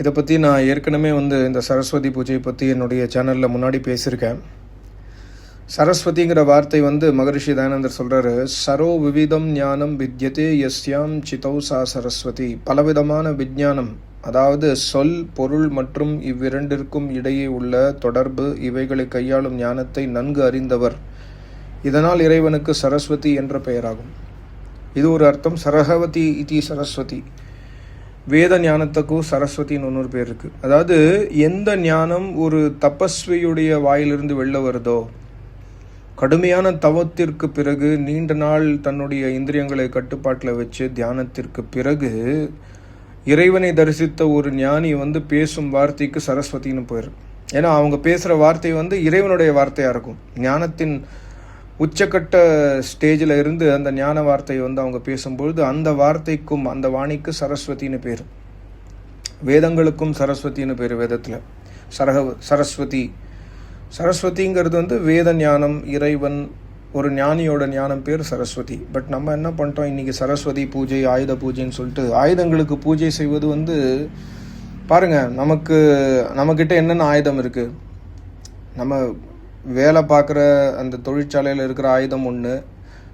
இதை பற்றி நான் ஏற்கனவே வந்து இந்த சரஸ்வதி பூஜையை பற்றி என்னுடைய சேனலில் முன்னாடி பேசியிருக்கேன். சரஸ்வதிங்கிற வார்த்தை வந்து மகரிஷி தயானந்தர் சொல்கிறாரு சரோ விவிதம் ஞானம் வித்யதே யஸ்யாம் சிதௌ சா சரஸ்வதி. பலவிதமான விஞ்ஞானம் அதாவது சொல் பொருள் மற்றும் இவ்விரண்டிற்கும் இடையே உள்ள தொடர்பு இவைகளை கையாளும் ஞானத்தை நன்கு அறிந்தவர். இதனால் இறைவனுக்கு சரஸ்வதி என்ற பெயராகும். இது ஒரு அர்த்தம் சரகவதி இதி சரஸ்வதி. வேத ஞானத்துக்கும் சரஸ்வதின்னு இன்னொரு பேர் இருக்கு. அதாவது எந்த ஞானம் ஒரு தபஸ்வியுடைய வாயிலிருந்து வெளில வருதோ கடுமையான தவத்திற்கு பிறகு நீண்ட நாள் தன்னுடைய இந்திரியங்களை கட்டுப்பாட்டில் வச்சு தியானத்திற்கு பிறகு இறைவனை தரிசித்த ஒரு ஞானி வந்து பேசும் வார்த்தைக்கு சரஸ்வதின்னு பேர். ஏன்னா அவங்க பேசுகிற வார்த்தை வந்து இறைவனுடைய வார்த்தையாக இருக்கும். ஞானத்தின் உச்சக்கட்ட ஸ்டேஜில் இருந்து அந்த ஞான வார்த்தையை வந்து அவங்க பேசும்பொழுது அந்த வார்த்தைக்கும் அந்த வாணிக்கு சரஸ்வதினு பேர். வேதங்களுக்கும் சரஸ்வதின்னு பேர் வேதத்தில். சரக சரஸ்வதி. சரஸ்வதிங்கிறது வந்து வேத ஞானம் இறைவன் ஒரு ஞானியோட ஞானம் பேர் சரஸ்வதி. பட் நம்ம என்ன பண்ணிட்டோம் இன்றைக்கி சரஸ்வதி பூஜை ஆயுத பூஜைன்னு சொல்லிட்டு ஆயுதங்களுக்கு பூஜை செய்வது வந்து பாருங்க நமக்கு நம்மக்கிட்ட என்னென்ன ஆயுதம் இருக்குது நம்ம வேலை பார்க்குற அந்த தொழிற்சாலையில் இருக்கிற ஆயுதம் ஒன்று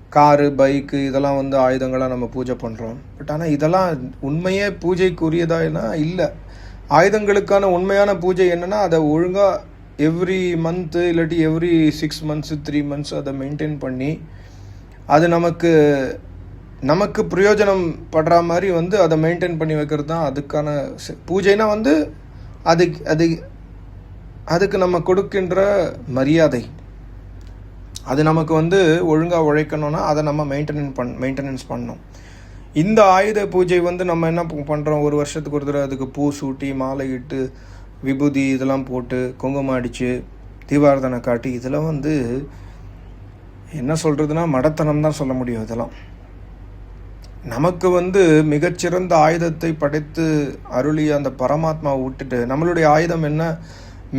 காரு பைக்கு இதெல்லாம் வந்து ஆயுதங்களாக நம்ம பூஜை பண்ணுறோம் பட் ஆனால் இதெல்லாம் உண்மையே பூஜைக்குரியதானா இல்லை. ஆயுதங்களுக்கான உண்மையான பூஜை என்னென்னா அதை ஒழுங்காக எவ்ரி மந்த்து இல்லாட்டி every six months three months அதை மெயின்டைன் பண்ணி அது நமக்கு நமக்கு பிரயோஜனம் படுற மாதிரி வந்து அதை மெயின்டைன் பண்ணி வைக்கிறது தான் அதுக்கான பூஜைனா வந்து அதுக்கு அது அதுக்கு நம்ம கொடுக்கின்ற மரியாதை. அது நமக்கு வந்து ஒழுங்காக உழைக்கணும்னா அதை நம்ம மெயின்டெனன் பண் மெயின்டெனன்ஸ் பண்ணணும். இந்த ஆயுத பூஜை வந்து நம்ம என்ன பண்ணுறோம் ஒரு வருஷத்துக்கு ஒரு தடவை அதுக்கு பூ சூட்டி மாலை இட்டு விபூதி இதெல்லாம் போட்டு குங்குமம் அடித்து தீபாரதனை காட்டி இதெல்லாம் வந்து என்ன சொல்கிறதுனா மடத்தனம் தான் சொல்ல முடியும் இதெல்லாம். நமக்கு வந்து மிகச்சிறந்த ஆயுதத்தை படைத்து அருளிய அந்த பரமாத்மாவை விட்டுட்டு நம்மளுடைய ஆயுதம் என்ன?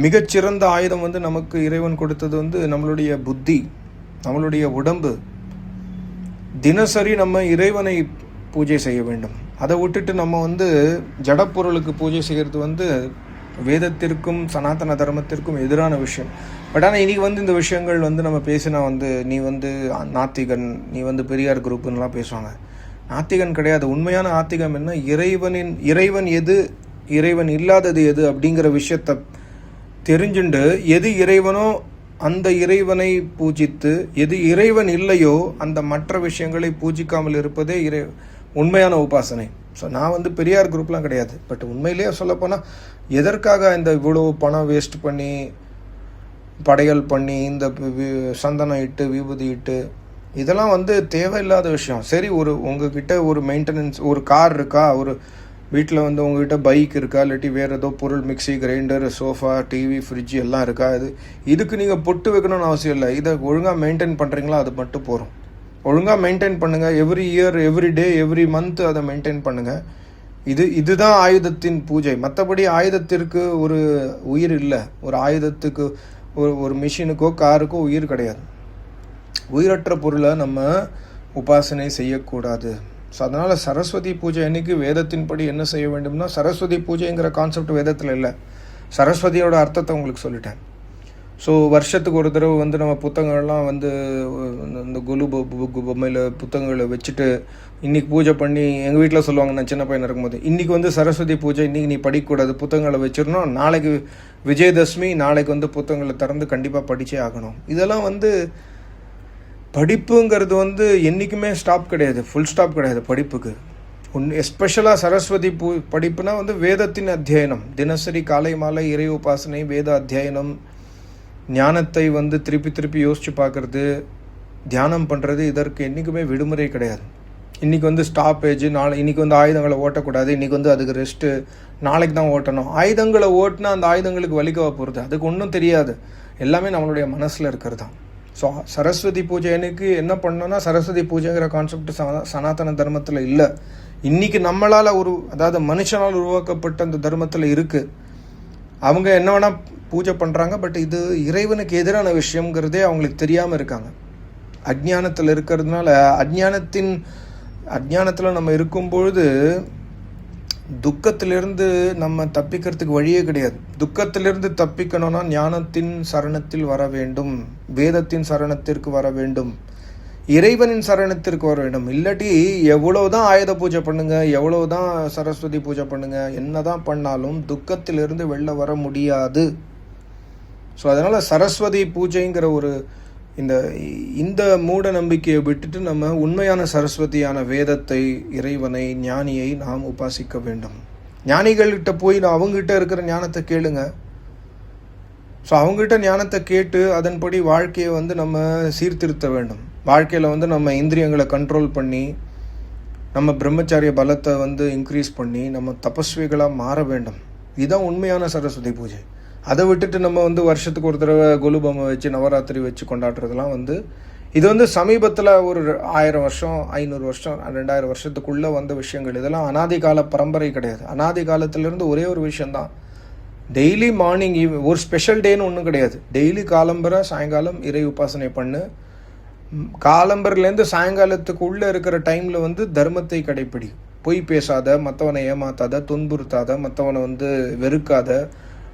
மிகச்சிறந்த ஆயுதம் வந்து நமக்கு இறைவன் கொடுத்தது வந்து நம்மளுடைய புத்தி நம்மளுடைய உடம்பு. தினசரி நம்ம இறைவனை பூஜை செய்ய வேண்டும். அதை விட்டுட்டு நம்ம வந்து ஜடப்பொருளுக்கு பூஜை செய்கிறது வந்து வேதத்திற்கும் சனாதன தர்மத்திற்கும் எதிரான விஷயம். பட் ஆனால் இன்றைக்கி வந்து இந்த விஷயங்கள் வந்து நம்ம பேசினா வந்து நீ வந்து நாத்திகன் நீ வந்து பெரியார் குரூப்புன்னெலாம் பேசுவாங்க. நாத்திகன் கிடையாது. உண்மையான ஆத்திகம் என்ன? இறைவனின் இறைவன் எது இறைவன் இல்லாதது எது அப்படிங்கிற விஷயத்தை தெரிஞ்சுண்டு எது இறைவனோ அந்த இறைவனை பூஜித்து எது இறைவன் இல்லையோ அந்த மற்ற விஷயங்களை பூஜிக்காமல் இருப்பதே இறை உண்மையான உபாசனை. ஸோ நான் வந்து பெரியார் குரூப்லாம் கிடையாது. பட் உண்மையிலேயே சொல்லப்போனால் எதற்காக இந்த இவ்வளோ பணம் வேஸ்ட் பண்ணி படையல் பண்ணி இந்த வி- சந்தனம் இட்டு விபூதி இட்டு இதெல்லாம் வந்து தேவையில்லாத விஷயம். சரி ஒரு உங்ககிட்ட ஒரு மெயின்டெனன்ஸ் ஒரு கார் இருக்கா? ஒரு வீட்டில் வந்து உங்ககிட்ட பைக் இருக்கா இல்லாட்டி வேறு ஏதோ பொருள் mixie grinder sofa TV fridge எல்லாம் இருக்கா? இது இதுக்கு நீங்கள் பொட்டு வைக்கணும்னு அவசியம் இல்லை. இதை ஒழுங்காக மெயின்டைன் பண்ணுறீங்களா அது மட்டும் போகிறோம் ஒழுங்காக மெயின்டைன் பண்ணுங்கள் every year every day every month அதை மெயின்டைன் பண்ணுங்கள் இது இதுதான் ஆயுதத்தின் பூஜை. மற்றபடி ஆயுதத்திற்கு ஒரு உயிர் இல்லை. ஒரு ஆயுதத்துக்கு ஒரு ஒரு மிஷினுக்கோ காருக்கோ உயிர் கிடையாது. உயிரற்ற பொருளை நம்ம உபாசனை செய்யக்கூடாது. ஸோ அதனால் சரஸ்வதி பூஜை அன்னைக்கு வேதத்தின்படி என்ன செய்ய வேண்டும்னா சரஸ்வதி பூஜைங்கிற கான்செப்ட் வேதத்தில் இல்லை. சரஸ்வதியோட அர்த்தத்தை உங்களுக்கு சொல்லிட்டேன். ஸோ வருஷத்துக்கு ஒரு தடவை வந்து நம்ம புத்தகங்கள்லாம் வந்து இந்த குலு பொ- பொம்மையில் புத்தகங்களை வச்சுட்டு இன்னைக்கு பூஜை பண்ணி எங்கள் வீட்டில் சொல்லுவாங்க நான் சின்ன பையன் இருக்கும்போது இன்றைக்கி வந்து சரஸ்வதி பூஜை இன்றைக்கி நீ படிக்கக்கூடாது புத்தகங்களை வச்சிடணும் நாளைக்கு விஜயதசமி நாளைக்கு வந்து புத்தகங்களை திறந்து கண்டிப்பாக படித்தே ஆகணும். இதெல்லாம் வந்து படிப்புங்கிறது வந்து என்றைக்குமே ஸ்டாப் கிடையாது. ஃபுல் ஸ்டாப் கிடையாது படிப்புக்கு. உன் எஸ்பெஷலாக சரஸ்வதி பூ படிப்புனா வந்து வேதத்தின் அத்தியனம். தினசரி காலை மாலை இறை உபாசனை வேத அத்தியனம் ஞானத்தை வந்து திருப்பி திருப்பி யோசித்து பார்க்குறது தியானம் பண்ணுறது இதற்கு என்றைக்குமே விடுமுறை கிடையாது. இன்றைக்கி வந்து ஸ்டாப்பேஜ் நாளை இன்றைக்கி வந்து ஆயுதங்களை ஓட்டக்கூடாது. இன்றைக்கி வந்து அதுக்கு ரெஸ்ட்டு நாளைக்கு தான் ஓட்டணும். ஆயுதங்களை ஓட்டினா அந்த ஆயுதங்களுக்கு வலிக்கவா போகிறது அதுக்கு ஒன்றும் தெரியாது. எல்லாமே நம்மளுடைய மனசில் இருக்கிறது தான். ஸோ சரஸ்வதி பூஜை என்ன பண்ணோன்னா சரஸ்வதி பூஜைங்கிற கான்செப்ட் சனாதன தர்மத்தில் இல்லை. இன்றைக்கி நம்மளால் ஒரு அதாவது மனுஷனால் உருவாக்கப்பட்ட அந்த தர்மத்தில் இருக்குது அவங்க என்ன வேணால் பூஜை பண்ணுறாங்க பட் இது இறைவனுக்கு எதிரான விஷயங்கிறதே அவங்களுக்கு தெரியாமல் இருக்காங்க. அஜ்ஞானத்தில் இருக்கிறதுனால அஜ்ஞானத்தின் அஜ்ஞானத்தில் நம்ம இருக்கும் பொழுது துக்கத்திலிருந்து நம்ம தப்பிக்கிறதுக்கு வழியே கிடையாது. துக்கத்திலிருந்து தப்பிக்கணும்னா ஞானத்தின் சரணத்தில் வர வேண்டும். வேதத்தின் சரணத்திற்கு வர வேண்டும். இறைவனின் சரணத்திற்கு வர வேண்டும். இல்லாட்டி எவ்வளவுதான் ஆயுத பூஜை பண்ணுங்க எவ்வளவுதான் சரஸ்வதி பூஜை பண்ணுங்க என்னதான் பண்ணாலும் துக்கத்திலிருந்து வெளில வர முடியாது. ஸோ அதனால சரஸ்வதி பூஜைங்கிற ஒரு இந்த இந்த மூட நம்பிக்கையை விட்டுட்டு நம்ம உண்மையான சரஸ்வதியான வேதத்தை இறைவனை ஞானியை நாம் உபாசிக்க வேண்டும். ஞானிகள்கிட்ட போய் நான் அவங்ககிட்ட இருக்கிற ஞானத்தை கேளுங்க. ஸோ அவங்ககிட்ட ஞானத்தை கேட்டு அதன்படி வாழ்க்கையை வந்து நம்ம சீர்திருத்த வேண்டும். வாழ்க்கையில் வந்து நம்ம இந்திரியங்களை கண்ட்ரோல் பண்ணி நம்ம பிரம்மச்சாரிய பலத்தை வந்து இன்க்ரீஸ் பண்ணி நம்ம தபஸ்விகளாக மாற வேண்டும். இதுதான் உண்மையான சரஸ்வதி பூஜை. அதை விட்டுட்டு நம்ம வந்து வருஷத்துக்கு ஒரு தடவை கொலு பொம்மை வச்சு நவராத்திரி வச்சு கொண்டாடுறதுலாம் வந்து இது வந்து சமீபத்தில் ஒரு ஆயிரம் வருஷம் ஐநூறு வருஷம் ரெண்டாயிரம் வருஷத்துக்குள்ளே வந்த விஷயங்கள். இதெல்லாம் அனாதி கால பரம்பரை கிடையாது. அனாதி காலத்திலேருந்து ஒரே ஒரு விஷயந்தான் டெய்லி மார்னிங் ஈவ் ஒரு ஸ்பெஷல் டேன்னு ஒன்றும் கிடையாது. டெய்லி காலம்பரை சாயங்காலம் இறை உபாசனை பண்ணு. காலம்பர்லேருந்து சாயங்காலத்துக்குள்ளே இருக்கிற டைமில் வந்து தர்மத்தை கடைப்பிடி. பொய் பேசாத மற்றவனை ஏமாத்தாத துன்புறுத்தாத மற்றவனை வந்து வெறுக்காத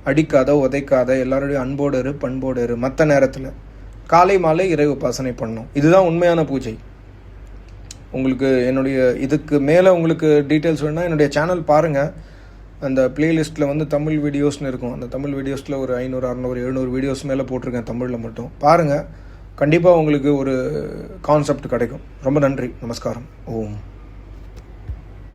அடிக்காத உதைக்காத எல்லாருடைய அன்போடு இரு பண்போடு இரு. மற்ற நேரத்தில் காலை மாலை இறை உபாசனை பண்ணும். இதுதான் உண்மையான பூஜை. உங்களுக்கு என்னுடைய இதுக்கு மேலே உங்களுக்கு டீட்டெயில்ஸ் வேணுன்னா என்னுடைய சேனல் பாருங்கள் அந்த பிளேலிஸ்ட்டில் வந்து தமிழ் வீடியோஸ்னு இருக்கும். அந்த தமிழ் வீடியோஸில் ஒரு ஐநூறு அறநூறு எழுநூறு வீடியோஸ் மேலே போட்டிருக்கேன் தமிழில் மட்டும். பாருங்கள் கண்டிப்பாக உங்களுக்கு ஒரு கான்செப்ட் கிடைக்கும். ரொம்ப நன்றி. நமஸ்காரம். ஓம்.